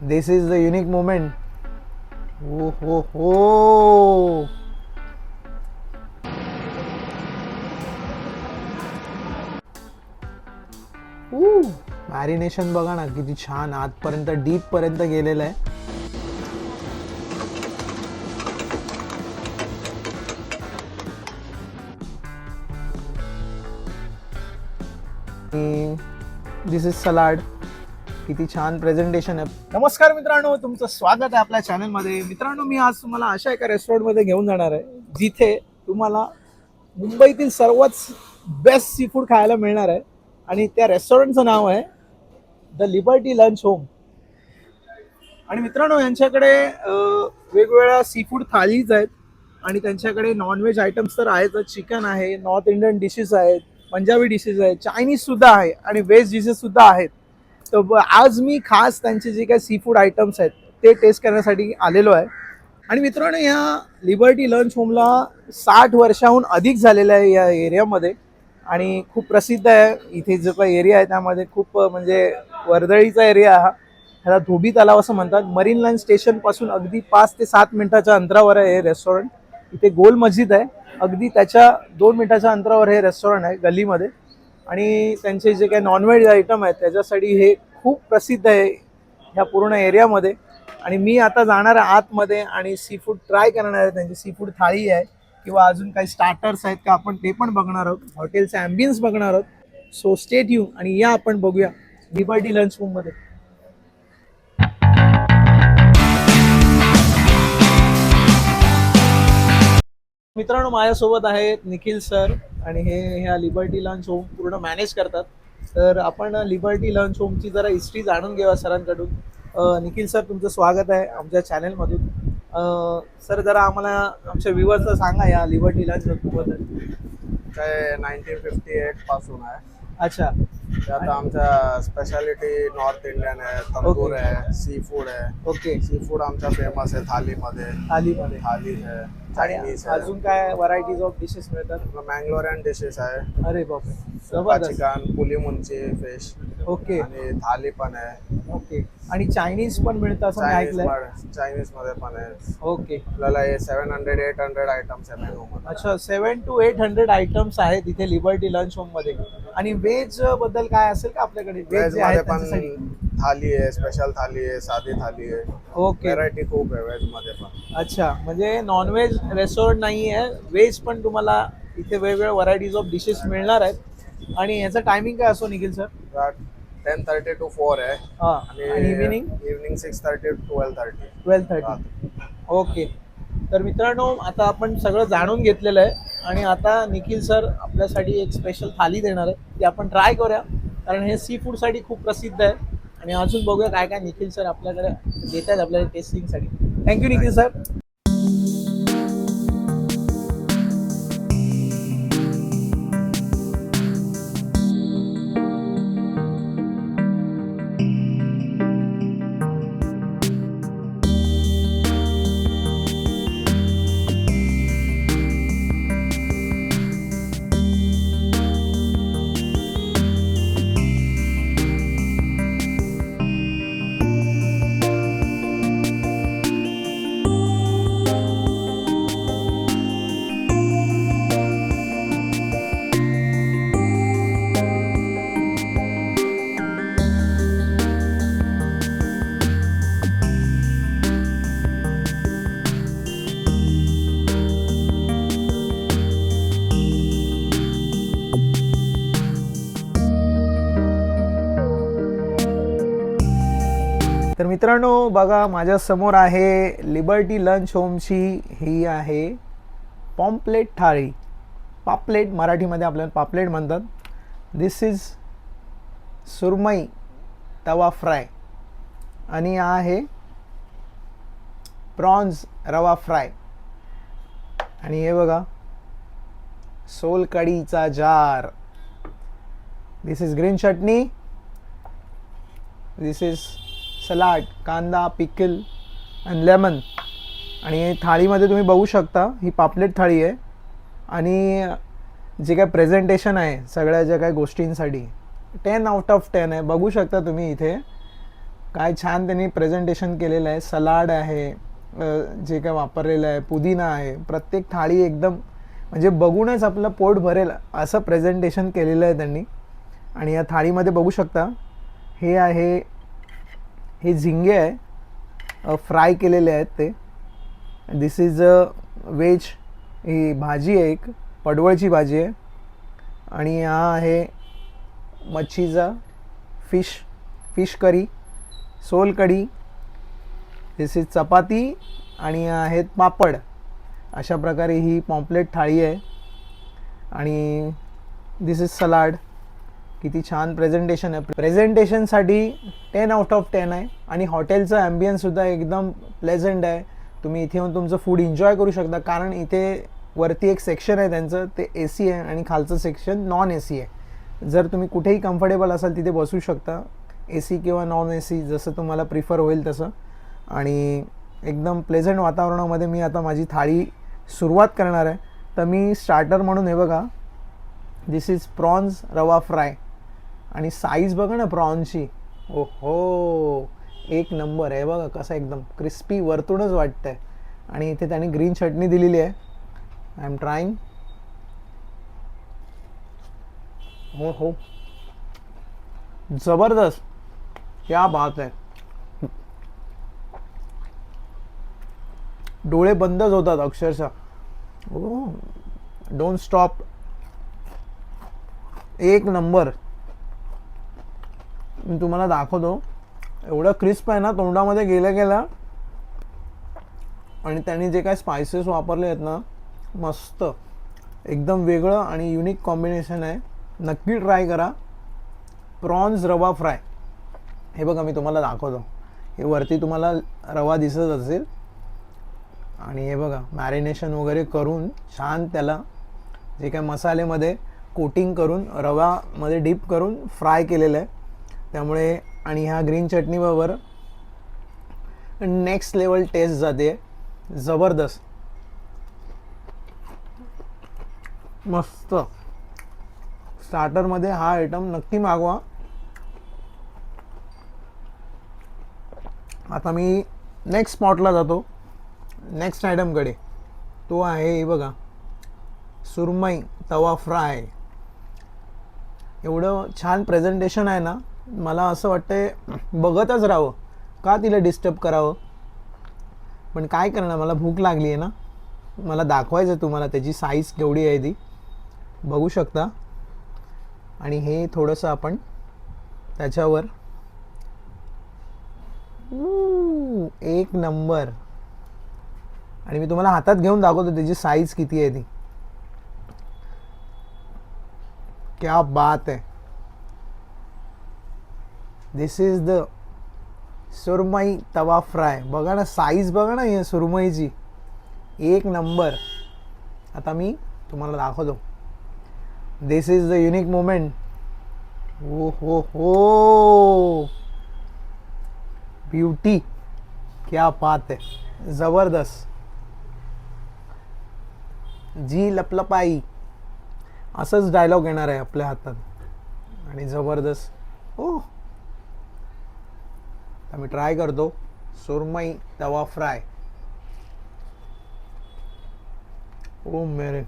This is the unique moment ओ हो हो marination बघा ना किती छान आतपर्यंत डीप पर्यंत गेलेलं आहे. दिस इज सलाड किती छान प्रेझेंटेशन आहे. नमस्कार मित्रांनो तुमचं स्वागत आहे आपल्या चॅनलमध्ये मित्रांनो मी आज तुम्हाला अशा एका रेस्टॉरंटमध्ये घेऊन जाणार आहे जिथे तुम्हाला मुंबईतील सर्वच बेस्ट सी फूड खायला मिळणार आहे. आणि त्या रेस्टॉरंटचं नाव आहे द लिबर्टी लंच होम आणि मित्रांनो यांच्याकडे वेगवेगळ्या सी फूड थाळीज आहेत. आणि त्यांच्याकडे नॉनव्हेज आयटम्स तर आहेतच चिकन आहे नॉर्थ इंडियन डिशेस आहेत पंजाबी डिशेस आहेत चायनीज सुद्धा आहे आणि व्हेज डिशेस सुद्धा आहेत. तर आज मी खास त्यांचे जे काही सी फूड आयटम्स आहेत ते टेस्ट करण्यासाठी आलेलो आहे. आणि मित्रांनो ह्या लिबर्टी लंच होमला साठ वर्षाहून अधिक झालेलं आहे या एरियामध्ये आणि खूप प्रसिद्ध आहे. इथे जो काही एरिया आहे त्यामध्ये खूप म्हणजे वर्दळीचा एरिया हा. ह्याला धोबी तलाव असं म्हणतात. मरीन लाईन स्टेशनपासून अगदी पाच ते सात मिनटाच्या अंतरावर आहे हे रेस्टॉरंट इथे गोल मस्जिद आहे. अगदी त्याच्या दोन मिनिटाच्या अंतरावर हे रेस्टॉरंट आहे गल्लीमध्ये. आणि त्यांचे जे काही नॉनव्हेज आयटम आहेत त्याच्यासाठी हे खूप प्रसिद्ध आहे ह्या पूर्ण एरियामध्ये आणि मी आता जाणार आहे आतमध्ये आणि सी फूड ट्राय करणार आहे. त्यांची सी फूड थाळी आहे किंवा अजून काही स्टार्टर्स आहेत का आपण ते पण बघणार आहोत. हॉटेलचे ॲम्बियन्स बघणार आहोत. सो स्टेट यू आणि या आपण बघूया. लिबर्टी लंच रूममध्ये मित्रांनो माझ्यासोबत आहेत निखिल सर आणि हे ह्या लिबर्टी लंच होम पूर्ण मॅनेज करतात. तर आपण लिबर्टी लंच होमची जरा हिस्ट्री जाणून घेऊया सरांकडून. निखिल सर तुमचं स्वागत आहे आमच्या चॅनलमधून सर जरा आम्हाला आमच्या व्ह्युअर्सला सांगा या लिबर्टी लंच होमबद्दल काय नाईन्टीन फिफ्टी एटपासून आहे. अच्छा. त्यात आमच्या स्पेशालिटी नॉर्थ इंडियन आहे तंदूर. आहे सी फूड आहे. ओके सी फूड आमचा फेमस आहे थालीमध्ये. थालीमध्ये. थाली आहे आणि चायनीज अजून काय व्हरायटीज ऑफ डिशेस मिळतात? मँगलोरियन डिशेस आहे. अरे बापरे. जबरदस्त. Chicken puli munchi fish okay आणि थाली पण आहे. ओके आणि चायनीज पण मिळतं असं मी चायनीज ऐकलंय. चायनीजमध्ये पण आहे. ओके आपल्याला हे seven hundred eight hundred items आहे मेनू मध्ये अच्छा seven two eight hundred items आहेत इथे लिबर्टी लंच होममध्ये. आणि व्हेजबद्दल काय असेल का आपल्याकडे? व्हेज जे पण थाली आहे स्पेशल थाली आहे साधी थाली आहे. ओके व्हेरायटी खूप आहे व्हेजमध्ये पण. अच्छा म्हणजे नॉनव्हेज रेस्टॉरंट नाही आहे. व्हेज पण तुम्हाला इथे वेगवेगळ्या व्हरायटीज ऑफ डिशेस मिळणार आहेत. आणि याचं टायमिंग काय असो Nikhil sir ten thirty two four आहे. हां आणि evening evening six thirty two twelve thirty twelve thirty okay तर मित्रांनो आता आपण सगळं जाणून घेतलेलं आहे आणि आता निखिल सर आपल्यासाठी एक स्पेशल थाली देणार आहे. ती आपण ट्राय करूया. कारण हे सी फूडसाठी खूप प्रसिद्ध आहे. आणि अजून बघूया काय काय निखिल सर आपल्याकडे देत आहेत आपल्याला टेस्टिंगसाठी थँक्यू निखिल सर. मित्रांनो बघा माझ्यासमोर आहे लिबर्टी लंच होमची ही आहे पॉम्पलेट थाळी. पापलेट मराठीमध्ये आपल्याला पापलेट म्हणतात. दिस इज सुरमई तवा फ्राय. आणि हा आहे प्रॉन्स रवा फ्राय. आणि हे बघा सोलकडीचा जार. This is green chutney this is salad कांदा पिकल अँड लेमन आणि थाळीमध्ये तुम्ही बघू शकता ही पापलेट थाळी आहे. आणि जे काय प्रेझेंटेशन आहे सगळ्या ज्या काही गोष्टींसाठी टेन आउट ऑफ टेन आहे. बघू शकता तुम्ही इथे काय छान त्यांनी प्रेझेंटेशन केलेलं आहे. सलाड आहे जे काय वापरलेलं आहे पुदिना आहे. प्रत्येक थाळी एकदम म्हणजे बघूनच आपलं पोट भरेल असं प्रेझेंटेशन केलेलं आहे त्यांनी. आणि या थाळीमध्ये बघू शकता हे आहे हे झिंगे आहे. फ्राय केलेले आहेत ते. दिस इज अ वेज ही भाजी आहे एक. पडवळची भाजी आहे. आणि हा आहे मच्छीचा fish fish curry sol kadhi this is chapati आणि आहेत पापड. अशा प्रकारे ही पॉम्पलेट थाळी आहे. आणि दिस इज सलाड किती छान प्रेझेंटेशन आहे. प्रेझेंटेशनसाठी टेन आउट ऑफ टेन आहे. आणि हॉटेलचं ॲम्बियन्ससुद्धा एकदम प्लेझंट आहे. तुम्ही इथे येऊन तुमचं फूड एन्जॉय करू शकता. कारण इथे वरती एक सेक्शन आहे त्यांचं. ते ए सी आहे आणि खालचं सेक्शन नॉन ए सी आहे. जर तुम्ही कुठेही कम्फर्टेबल असाल तिथे बसू शकता. ए सी किंवा नॉन ए सी जसं तुम्हाला प्रिफर होईल तसं. आणि एकदम प्लेझंट वातावरणामध्ये मी आता माझी थाळी सुरुवात करणार आहे. तर मी स्टार्टर म्हणून हे बघा. This is prawns rava fry आणि साईज बघा ना प्रॉन्सची ओहो हो एक नंबर आहे बघा कसं एकदम क्रिस्पी वरतूनच वाटतंय. आणि इथे त्याने ग्रीन चटणी दिलेली आहे. आय एम ट्राईंग हो हो जबरदस्त. क्या बात आहे. डोळे बंदच होतात अक्षरशः. ओ डोंट स्टॉप एक नंबर मी तुम्हाला दाखवतो. एवढं क्रिस्प आहे ना तोंडामध्ये गेल्या गेल्या. आणि त्यांनी जे काय स्पायसेस वापरले आहेत ना मस्त. एकदम वेगळं आणि युनिक कॉम्बिनेशन आहे. नक्की ट्राय करा. प्रॉन्स रवा फ्राय हे बघा मी तुम्हाला दाखवतो. हे वरती तुम्हाला रवा दिसत असेल. आणि हे बघा मॅरिनेशन वगैरे करून छान त्याला जे काय मसालेमध्ये कोटिंग करून रवामध्ये डीप करून फ्राय केलेलं आहे. त्यामुळे आणि ह्या ग्रीन चटणीबरोबर नेक्स्ट लेवल टेस्ट जाते. जबरदस्त. मस्त. स्टार्टरमध्ये हा आयटम नक्की मागवा. आता मी नेक्स्ट स्पॉटला जातो. नेक्स्ट आयटमकडे तो आहे बघा. सुरमई तवा फ्राय. एवढं छान प्रेझेंटेशन आहे ना मला असं वाटतंय बघतच राहावं. का तिला डिस्टर्ब करावं? पण काय करणार? मला भूक लागली आहे ना. मला दाखवायचं आहे तुम्हाला त्याची साईज केवढी आहे ती. बघू शकता. आणि हे थोडंसं आपण त्याच्यावर. एक नंबर आणि मी तुम्हाला हातात घेऊन दाखवतो त्याची साईज किती आहे ती. क्या बात आहे. दिस इज द सुरमई तवा फ्राय बघा ना साईज बघा ना हे सुरमईची एक नंबर आता मी तुम्हाला दाखवतो. This is the unique moment हो हो हो ब्युटी क्या बात है. जबरदस्त. जी लपलपाई. असंच डायलॉग येणार आहे आपल्या हातात. आणि जबरदस्त. हो आम्ही मी ट्राय करतो. सुरमई तवा फ्राय ओ मेरे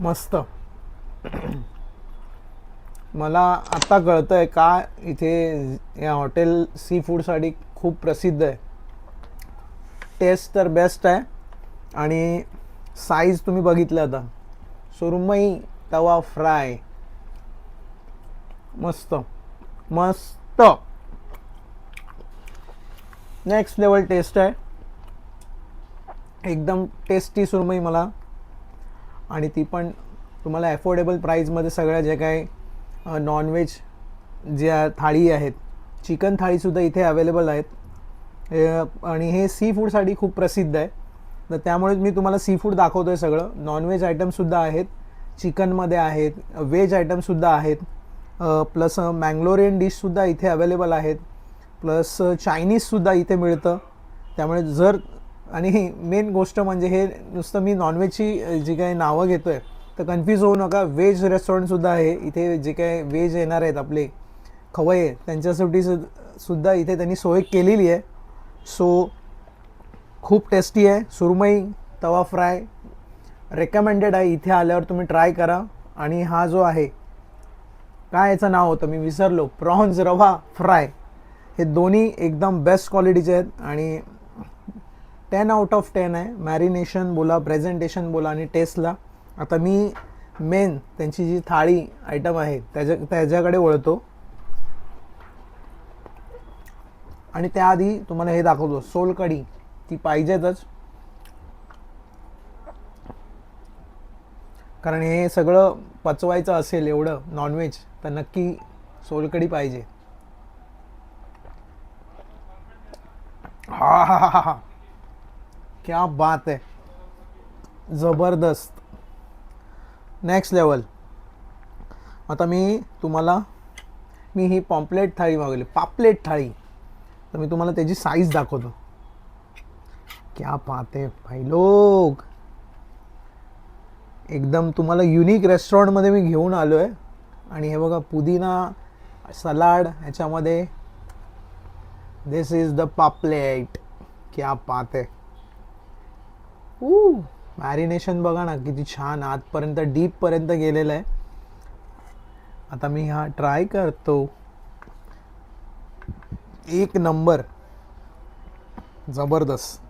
मस्त. मला आता कळतंय का इथे या हॉटेल सी फूडसाठी खूप प्रसिद्ध आहे. टेस्ट तर बेस्ट आहे. आणि साईज तुम्ही बघितलं आता. सुरमई तवा फ्राय मस्त मस्त नेक्स्ट लेवल टेस्ट आहे. एकदम टेस्टी सुरमई मला. आणि ती पण तुम्हाला ॲफोर्डेबल प्राईजमध्ये सगळ्या जे काय नॉनव्हेज ज्या थाळी आहेत चिकन थाळीसुद्धा इथे अवेलेबल आहेत. आणि हे सी फूडसाठी खूप प्रसिद्ध आहे. तर त्यामुळे मी तुम्हाला सी फूड दाखवतो आहे सगळं नॉनव्हेज आयटमसुद्धा आहेत. चिकनमध्ये आहेत व्हेज आयटमसुद्धा आहेत प्लस मँगलोरियन डिशसुद्धा इथे अवेलेबल आहेत प्लस चायनीजसुद्धा इथे मिळतं. त्यामुळे जर आणि मेन गोष्ट म्हणजे हे नुसतं मी नॉनव्हेजची जी काही नावं घेतो आहे तर कन्फ्यूज होऊ नका. व्हेज रेस्टॉरंटसुद्धा आहे. इथे जे काय व्हेज येणार आहेत आपले खवय त्यांच्यासाठी सु सुद्धा इथे त्यांनी सोय केलेली आहे. सो खूप टेस्टी आहे. सुरमई तवा फ्राय रेकमेंडेड आहे. इथे आल्यावर तुम्ही ट्राय करा. आणि हा जो आहे काय याचं नाव होतं? मी विसरलो. Prawns rava fry. हे दोन्ही एकदम बेस्ट क्वालिटीचे आहेत. आणि टेन आउट ऑफ टेन आहे. मॅरिनेशन बोला प्रेझेंटेशन बोला आणि टेस्टला आता मी मेन त्यांची जी थाळी आयटम आहे त्याच्या त्याच्याकडे वळतो. आणि त्याआधी तुम्हाला हे दाखवतो. सोलकढी. ती पाहिजेतच. कारण हे सगळं पचवायचं असेल एवढं नॉनव्हेज तर नक्की सोलकढी पाहिजे. हा हा हा हा क्या बात आहे. जबरदस्त. नेक्स्ट लेवल आता मी तुम्हाला मी ही पॉम्पलेट थाळी मागवली. पापलेट थाळी. तर मी तुम्हाला त्याची साईज दाखवतो. क्या पाहते आहे भाई लोक. एकदम तुम्हाला युनिक रेस्टॉरंटमध्ये मी घेऊन आलो आहे आणि हे बघा पुदिना सलाड ह्याच्यामध्ये दिस इज द पापलेट. क्या पाते ऊ मॅरिनेशन बघा ना किती छान. आतपर्यंत डीपपर्यंत गेलेलं आहे. आता मी हा ट्राय करतो. एक नंबर जबरदस्त.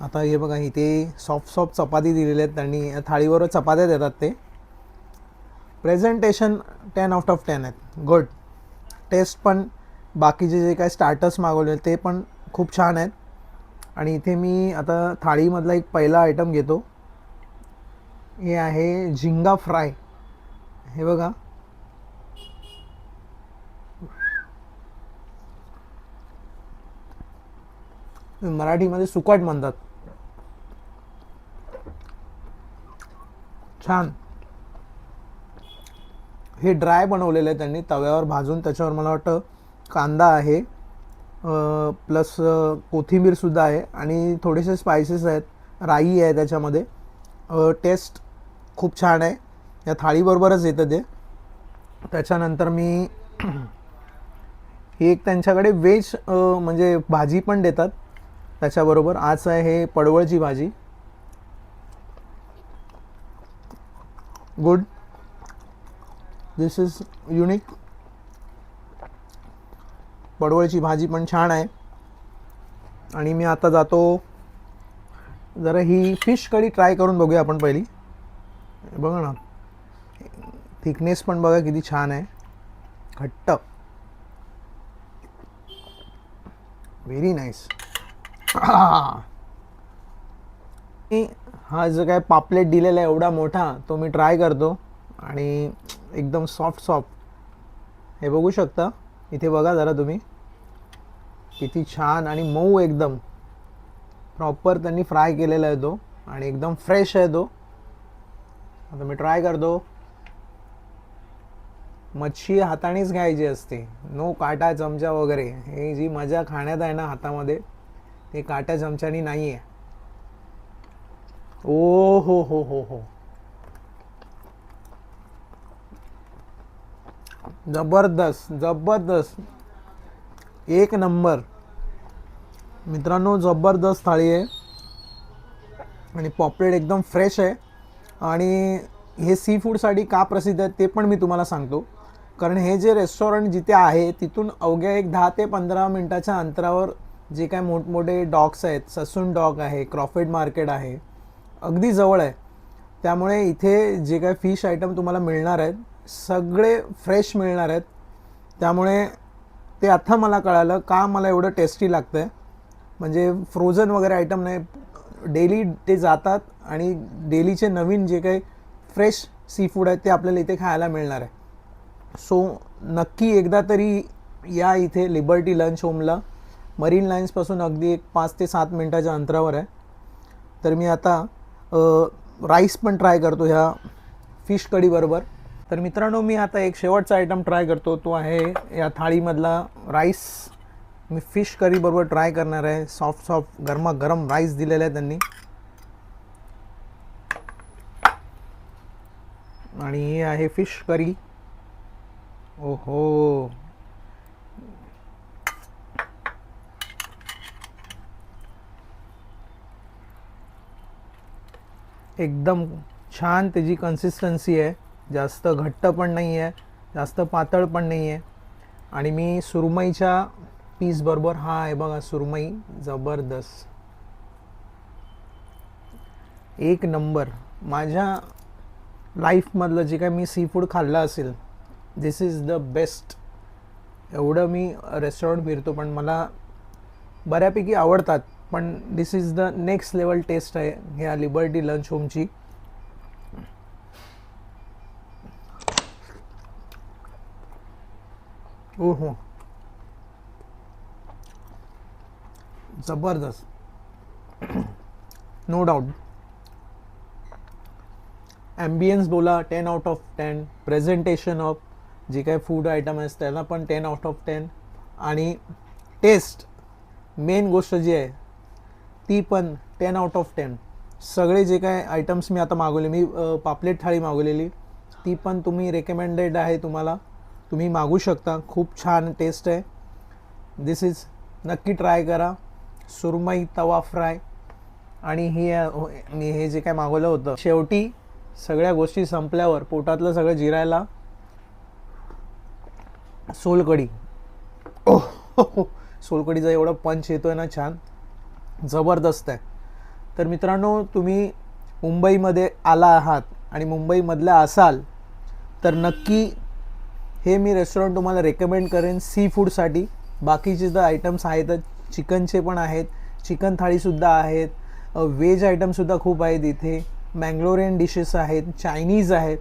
आता हे बघा इथे सॉफ्ट सॉफ्ट चपाती दिलेल्या आहेत आणि थाळीवर चपात्या देतात ते. Presentation ten out of ten आहेत. गुड टेस्ट पण बाकीचे जे काय स्टार्टर्स मागवले ते पण खूप छान आहेत. आणि इथे मी आता थाळीमधला एक पहिला आयटम घेतो. हे आहे झिंगा फ्राय. हे बघा. मराठीमध्ये सुकट म्हणतात. छान. हे ड्राय बनवलेलं आहे त्यांनी तव्यावर भाजून त्याच्यावर मला वाटतं कांदा आहे प्लस कोथिंबीरसुद्धा आहे आणि थोडेसे स्पायसेस आहेत राई आहे त्याच्यामध्ये. टेस्ट खूप छान आहे. या थाळीबरोबरच येतं ते. त्याच्यानंतर मी ही एक त्यांच्याकडे व्हेज म्हणजे भाजी पण देतात. त्याच्याबरोबर आज आहे हे पडवळची भाजी. गुड. दिस इज युनिक पडवळची भाजी पण छान आहे. आणि मी आता जातो. जरा ही फिश कढी ट्राय करून बघूया आपण पहिली. बघा ना. थिकनेस पण बघा किती छान आहे. घट्ट. व्हेरी नाईस हा जो काय पापलेट दिलेला आहे एवढा मोठा तो मी ट्राय करतो. आणि एकदम सॉफ्ट सॉफ्ट हे बघू शकता? इथे बघा जरा तुम्ही. किती छान आणि मऊ एकदम. प्रॉपर त्यांनी फ्राय केलेला आहे तो आणि एकदम फ्रेश आहे तो. आता मी ट्राय करतो. मच्छी हातानेच घ्यायची असते. नो काटा चमचा वगैरे. हे जी मजा खाण्यात आहे ना हातामध्ये ते काट्या चमच्यानी नाही आहे ओ हो हो हो हो. जबरदस्त जबरदस्त. एक नंबर. मित्रांनो जबरदस्त थाळी आहे. आणि पॉपलेट एकदम फ्रेश आहे. आणि हे सी फूडसाठी का प्रसिद्ध आहे ते पण मी तुम्हाला सांगतो. कारण हे जे रेस्टॉरंट जिथे आहे तिथून अवघ्या एक दहा ते पंधरा मिनटाच्या अंतरावर जे काय मोठमोठे डॉग्स आहेत ससून डॉग आहे क्रॉफेड मार्केट आहे अगदी जवळ आहे. त्यामुळे इथे जे काय फिश आयटम तुम्हाला मिळणार आहेत सगळे फ्रेश मिळणार आहेत. त्यामुळे ते आता मला कळालं का मला एवढं टेस्टी लागतं आहे म्हणजे फ्रोझन वगैरे आयटम नाही डेली ते जातात आणि डेलीचे नवीन जे काही फ्रेश सी फूड आहेत ते आपल्याला इथे खायला मिळणार आहे. सो नक्की एकदा तरी या इथे लिबर्टी लंच होमला मरीन लाईन्सपासून अगदी एक पाच ते सात मिनटाच्या अंतरावर आहे. तर मी आता राईस पण ट्राय करतो ह्या फिश कढीबरोबर तर मित्रांनो मी आता एक शेवटचा आयटम ट्राय करतो. तो आहे या थाळीमधला राईस मी फिश करीबरोबर ट्राय करणार आहे. सॉफ्ट सॉफ्ट गरमागरम राईस दिलेला आहे त्यांनी. आणि हे आहे फिश करी ओहो. एकदम छान त्याची कन्सिस्टन्सी आहे. जास्त घट्ट पण नाही आहे जास्त पातळ पण नाही आहे आणि मी सुरमईच्या पीसबरोबर हा आहे बघा सुरमई जबरदस्त. एक नंबर. माझ्या लाईफमधलं जे काय मी सी फूड खाल्लं असेल दिस इज द बेस्ट एवढं मी रेस्टॉरंट फिरतो पण मला बऱ्यापैकी आवडतात. पण this is the next level taste आहे. ह्या लिबर्टी लंच होमची ओहो. जबरदस्त. नो डाऊट ॲम्बियन्स बोला ten out of ten presentation of जे काही फूड आयटम आहेत त्याला पण टेन आउट ऑफ टेन आणि टेस्ट मेन गोष्ट जी आहे ती पण टेन आउट ऑफ टेन सगळे जे काय आयटम्स मी आता मागवले मी पापलेट थाळी मागवलेली ती पण तुम्ही रेकमेंडेड आहे तुम्हाला. तुम्ही मागू शकता. खूप छान टेस्ट आहे. दिस इज नक्की ट्राय करा. सुरमई तवा फ्राय आणि हे हो, मी हे जे काय मागवलं होतं शेवटी सगळ्या गोष्टी संपल्यावर पोटातलं सगळं जिरायला सोलकडी ओह हो, हो. हो. सोलकडीचा एवढा पंच येतोय ना छान. जबरदस्त आहे. तर मित्रांनो तुम्ही मुंबईमध्ये आला आहात आणि मुंबईमधल्या असाल तर नक्की हे मी रेस्टॉरंट तुम्हाला रेकमेंड करेन सी फूडसाठी बाकीचे जर आयटम्स आहेत चिकनचे पण आहेत चिकन थाळीसुद्धा आहेत व्हेज आयटमसुद्धा खूप आहेत इथे. मँगलोरियन डिशेस आहेत चायनीज आहेत.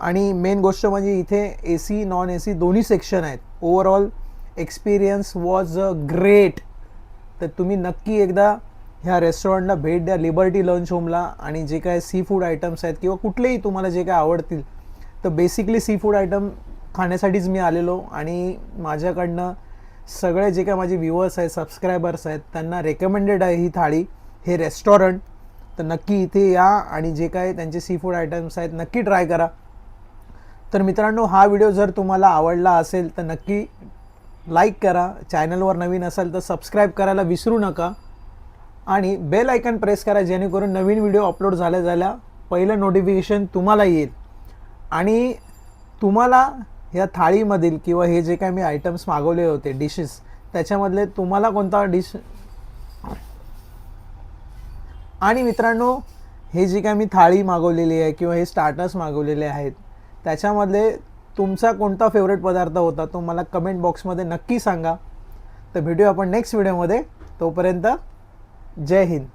आणि मेन गोष्ट म्हणजे इथे A C non A C दोन्ही सेक्शन आहेत. Overall experience was a great तर तुम्ही नक्की एकदा ह्या रेस्टॉरंटला भेट द्या लिबर्टी लंच होमला आणि जे काय सी फूड आयटम्स आहेत किंवा कुठलेही तुम्हाला जे काय आवडतील. तर बेसिकली सी फूड आयटम खाण्यासाठीच मी आलेलो आणि माझ्याकडनं सगळे जे काय माझे व्ह्युअर्स आहेत सबस्क्रायबर्स आहेत त्यांना रेकमेंडेड आहे ही थाळी हे रेस्टॉरंट तर नक्की इथे या आणि जे काय त्यांचे सी फूड आयटम्स आहेत नक्की ट्राय करा. तर मित्रांनो हा व्हिडिओ जर तुम्हाला आवडला असेल तर नक्की लाईक करा चॅनलवर नवीन असाल तर सबस्क्राईब करायला विसरू नका आणि बेल आयकन प्रेस करा जेणेकरून नवीन व्हिडिओ अपलोड झाल्या झाल्या पहिलं नोटिफिकेशन तुम्हाला येईल. आणि तुम्हाला या थाळीमधील किंवा हे जे काय मी आयटम्स मागवले होते डिशेस त्याच्यामधले तुम्हाला कोणता डिश आणि मित्रांनो हे जे काय मी थाळी मागवलेली आहे किंवा हे स्टार्टर्स मागवलेले आहेत त्याच्यामधले तुमचा कोणता फेवरेट पदार्थ होता तो मला कमेंट बॉक्समध्ये नक्की सांगा. तर भेटूया आपण नेक्स्ट व्हिडिओमध्ये तोपर्यंत जय हिंद.